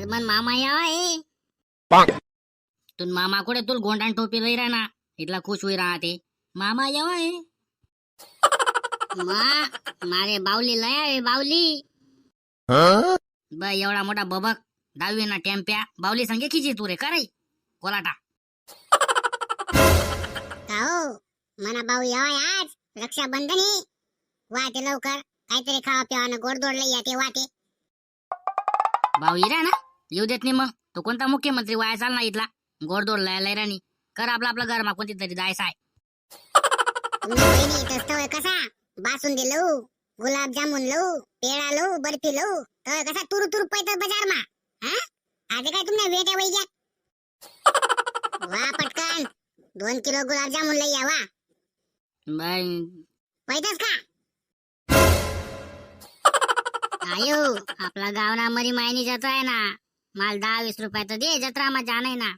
आज मन मामा यावा आहे तू मामा कुठे? तुला गोंडान टोपी लई ना इथला खुश होई राहते. मामा यावा आहे मा मारे बावली लय आहे बावली. ब एवढा मोठा बबक. दहावी ना टेम्प्या. बावली संगे खिची तू रे करे कोलाटा. हो? मना भाऊ यावाय आज रक्षाबंधन आहे वाटे लवकर. काहीतरी खावा पिवानं गोडदोड लई याते वाटे. भाऊ इरा ना. येऊ देत नाही मग. तो कोणता मुख्यमंत्री वाया चाल ना इथला. गोडदोड लय लैरानी कर आपला आपला घरमा कोणती तरी जायचं आहे. कसा? बासुंदी लऊ गुलाबजामुन लऊ पेढा लऊ बर्फी लऊ तर कसा? तुरु तुरु पैत बाजार मा. हा? आज काय तुमने वेट्या वैद्या वा पटकन. दोन किलो गुलाबजामुन लई या वा. बाई. पैदच का आयो आपला गाव ना मरी मायनी जातो आहे ना. माल दहा वीस रुपये तर दे जत्रा मा जाणार ना.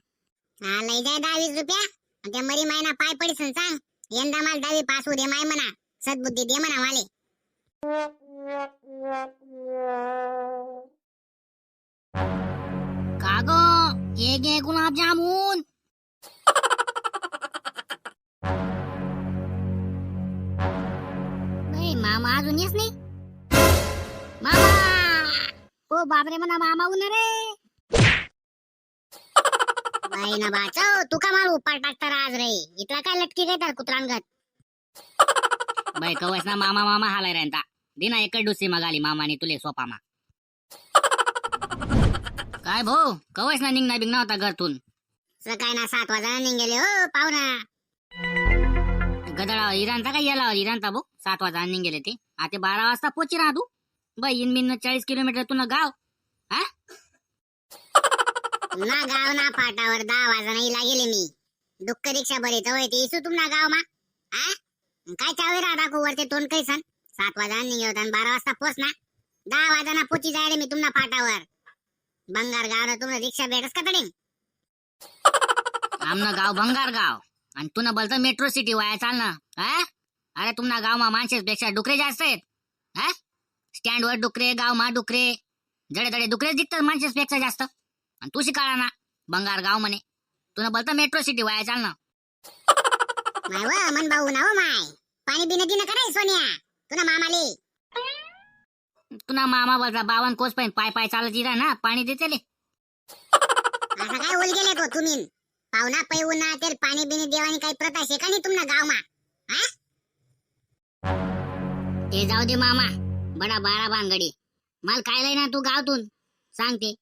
हा लई जाय दहा वीस रुपया. आणि त्या मरी मायना पाय पडीसन सांग. यंदा माल दहावी पास होऊ दे माय म्हणा. सद्बुद्धी दे म्हणा वाले. कागो ये घे गुलाब जामुन. नाही मामा अजून येस नाही. मामा! ओ बापरे म्हणा मामा उन रे बाई ना बाचव तू का माल उपाड टाकता आज रे. इथला काय लटकी घेतात कुत्रांगत? बाई कवच ना मामा मामा हालाय रेंता दिना एकच डुसी मगाली मामाने तुले सोपामा. काय भाऊ? कवच ना निघना बिघना होता घरतून? सकाळी ना सात वाजता निघेले हो पाहुणा. गदळा इराणचा काय याला? इराणचा भाऊ? सात वाजता निघेले ते. आता बारा वाजता पोची राहा तू बाई इन बिन चाळीस किलोमीटर तुला गाव. हा? ना गाव ना फाटावर दहा वाजता नाही लागेले मी. दुःख रिक्षा बरी जवळ ते इसू तुमना गाव मा? आ? काय चावे राहा वरते तोंड काही सण सात वाजा निघे होता बारा वाजता पोच ना. दहा वाजता पोची जायले मी तुम्हाला फाटावर. बंगार गाव ना तुम्हाला रिक्षा भेटस का तडी आमनं गाव बंगार गाव. आणि तुला बोलतो मेट्रो सिटी वाया चाल ना. हा अरे तुमना गाव मा पेक्षा डुकरे जास्त आहेत. हा स्टँड वर डुकरे गाव मा डुकरे. जडे जडे डुकरेच दिसतात पेक्षा जास्त. आणि तू शिकाळा ना बंगार गाव म्हणे. तुला बोलतो मेट्रो सिटी वाया चाल ना माय व मन भाऊ ना हो माय. पाणी बिन दिन कराय सोन्या? तुना मामाले? तुला मामा बोलता बावन कोस पाहिजे पाय पाय चालत इरा ना पाणी देते ले. असं काय ओल गेले तो तुम्ही पाहुणा पै उन्हा तेल पाणी बिनी देवानी काही प्रथा शे का नाही तुमना गाव मा ते जाऊ दे मामा. बडा बारा भानगडी. माल काय लय ना तू गावतून? सांगते.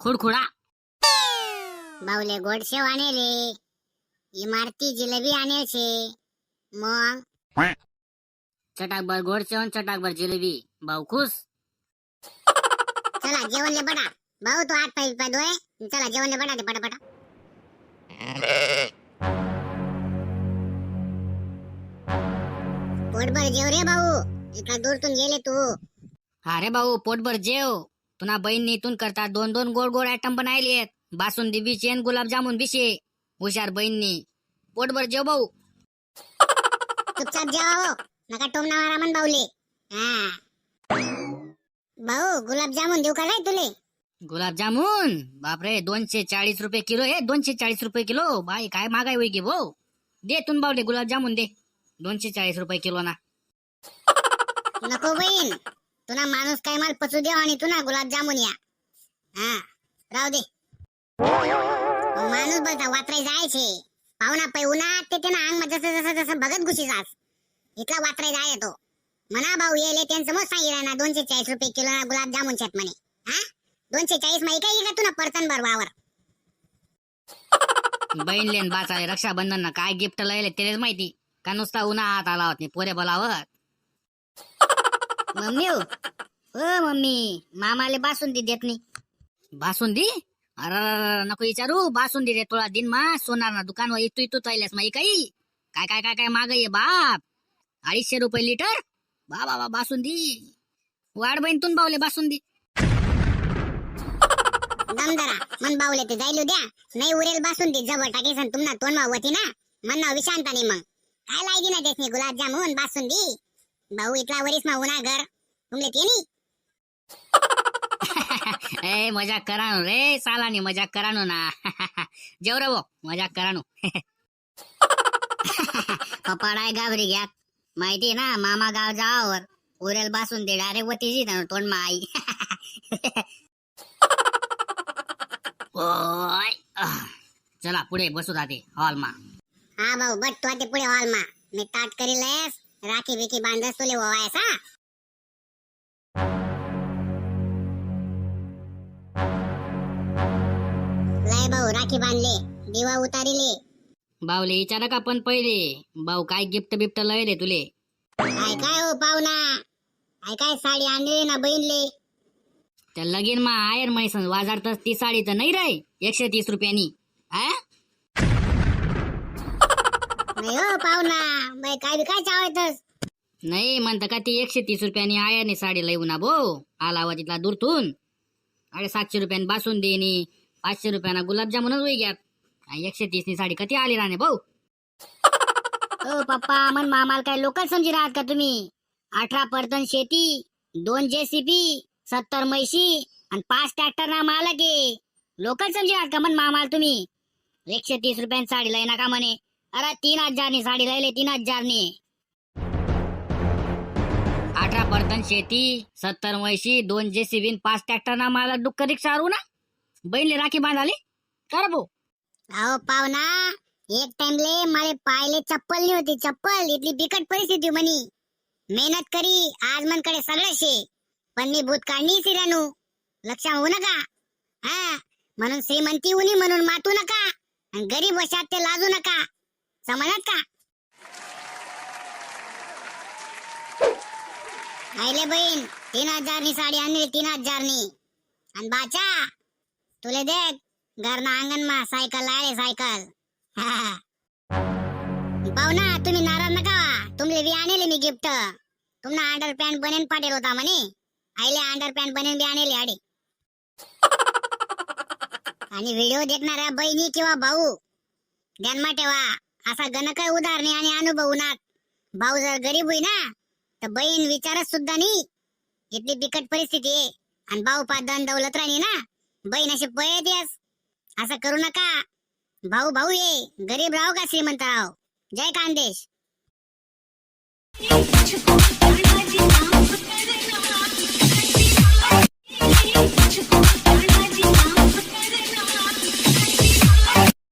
खुडखुडा. बावले गोडशेव आणेले इमारती जिलेबी आणेल छे मग? चटाकभर गोड जेवण चटाकभर जिलेबी. भाऊ खुश? चला जेवणले बडा भाऊ तो आठ पाय पाय दोय चला जेवणले बडा दे पटा पटा पोटभर जेव रे भाऊ. इतका दूरतून गेले तू. अरे भाऊ पोटभर जेव. तुना बहीण इथून करता दोन दोन गोड गोड आयटम बनायले आहेत. बासुंदी बिशे आणि गुलाबजामुन बिशे हुशार बहीणनी. पोटभर जेव भाऊ. चुपचाप जेवा हो नका टोमना मारा मन भाऊले हा. भाऊ गुलाबजामुन देऊ का रे तुले? गुलाबजामुन? बापरे दोनशे चाळीस रुपये किलो आहे दोनशे चाळीस रुपये किलो. बाई काय महागाई होई गे भाऊ? दे तुन बावले गुलाबजामुन दे. दोनशे चाळीस रुपये किलो ना. नको बहीण. तुला माणूस काय माल पचू देव आणि तुला गुलाबजामुन या. हा राहू दे. माणूस बोलता वात्राय जायचे. पाहुणा पै उन्हात ते त्यांना अंग जसं जसं जसं बघत घुशी जास. इथला वात्राय जाय तो. म्हणा भाऊ येले त्यांचं मग सांगितलं ना दोनशे चाळीस रुपये किलो ना गुलाबजामुन छत म्हणे. हा? दोनशे चाळीस माहिती काय का तुला परतन बरवावर बहीण लेन बाचाले रक्षाबंधन ना काय गिफ्ट लायले तेच माहिती. का नुसता उन्हा हात आला होत नाही पोरे बोलावत? मम्मी हो. ओ मम्मी. मामाले बासुंदी देत नाही. बासुंदी? अरे नको विचारू. बासुंदी रे तुला दिन मा सोनार ना दुकान इतू इतू चालल्यास माही काही. काय काय काय काय माग ये बाप. अडीचशे रुपये लिटर? बा बाबा बासुंदी. वाढ बहीण बावले बासुंदी. दमदारा मन बावले ते जायलो द्या नाही उरेल बासून दे जवळ टाकेसन तुमना तोंड होती ना मन नाव विशांता नाही मग. काय लायदी ना देसनी गुलाबजामुन बासुंदी. भाऊ इथला वरीस मा उन्हा घर. तुमले ते ए मजाक करानो रे सालानी मजाक करानो ना. जेव रे भाऊ मजाक करानो. कपाडाय घाबरी घ्या माहिती ना मामा गाव जावावर. उरेल बासून दे डायरेक्ट वतीची तोंड मा आई. ओय. चला पुढे बसू दाते हॉल मा. हा भाऊ बट तू पुढे हॉल मा. मी ताट करी लयस राखी बिकी बांधस तुले ओवायस हा? लय भाऊ राखी बांधले दिवा उतारिले. भाऊले विचारा का पण पहिले? भाऊ काय गिफ्ट बिफ्ट लयले तुले? काय काय हो पाहुणा? काय काय साडी आणली ना बहिणले त्या लगीन मा आयर म्हैसन वाजारतस ती साडी तर नाही रे एकशे तीस रुपयानी. नाही हो पाहुणा. बाई काय बी काय चावतस नाही म्हणता का ती एकशे तीस रुपयानी आयाने साडी लई ना भो. आला तिथला दूरतून अरे सातशे रुपयाने बासून देनी पाचशे रुपयाना गुलाबजामुनच घ्यात आणि एकशे तीस नी साडी कधी आली राहणे भाऊ ओ पप्पा मन मामाला काय लोकल समजी राहत का तुम्ही? अठरा पर्तन शेती दोन जेसीबी सत्तर म्हैशी आणि पाच ट्रॅक्टर ना मालक आहे लोकल समजी राहत का मन मामाला तुम्ही? एकशे तीस रुपयाने साडी लय नका म्हणे. अरे तीन हजारनी साडी लयले तीन हजारनी अठरा पर्तन शेती सत्तर म्हैशी दोन जेसीबी पाच ट्रॅक्टर ना मला दुःख रिक्षा ना? बहिणले राखी बांधाली? कर भाऊ अहो पाहुणा एक टाइमले मला पायले चप्पल नाही होती चप्पल इथली बिकट परिस्थिती म्हणी. मेहनत करी आज मनकडे सगळं शे पण मी भूतकाळनी सिरानू लक्षात होऊ नका. हा म्हणून श्रीमंती उनी म्हणून मातू नका. आणि गरीब वशात ते लाजू नका. समजत का? आईले बहीण तीन हजार नी साडी आणली तीन हजार नी आणि बाचा तुले देख घर ना अंगण मा सायकल. आले सायकल पाहू ना तुम्ही नाराज नका तुमले बी आणले मी गिफ्ट. तुमना अंडर पॅन्ट बनेन पाटेल होता म्हणे. आईले अंडर पॅन्ट बनेन बी आणले आडे. आणि व्हिडिओ देखणाऱ्या बहिणी किंवा भाऊ ध्यानमा ठेवा असा गणक उदाहरणे आणि अनुभव नात भाऊ जर गरीब होई ना तर बहीण विचारच सुद्धा नाही. इथली बिकट परिस्थिती आहे. आणि भाऊ पादन दौलत राणी ना बहीण अशी पळतेस असं करू नका. भाऊ भाऊ ये गरीब राहू का श्रीमंत राव जय कांदेश.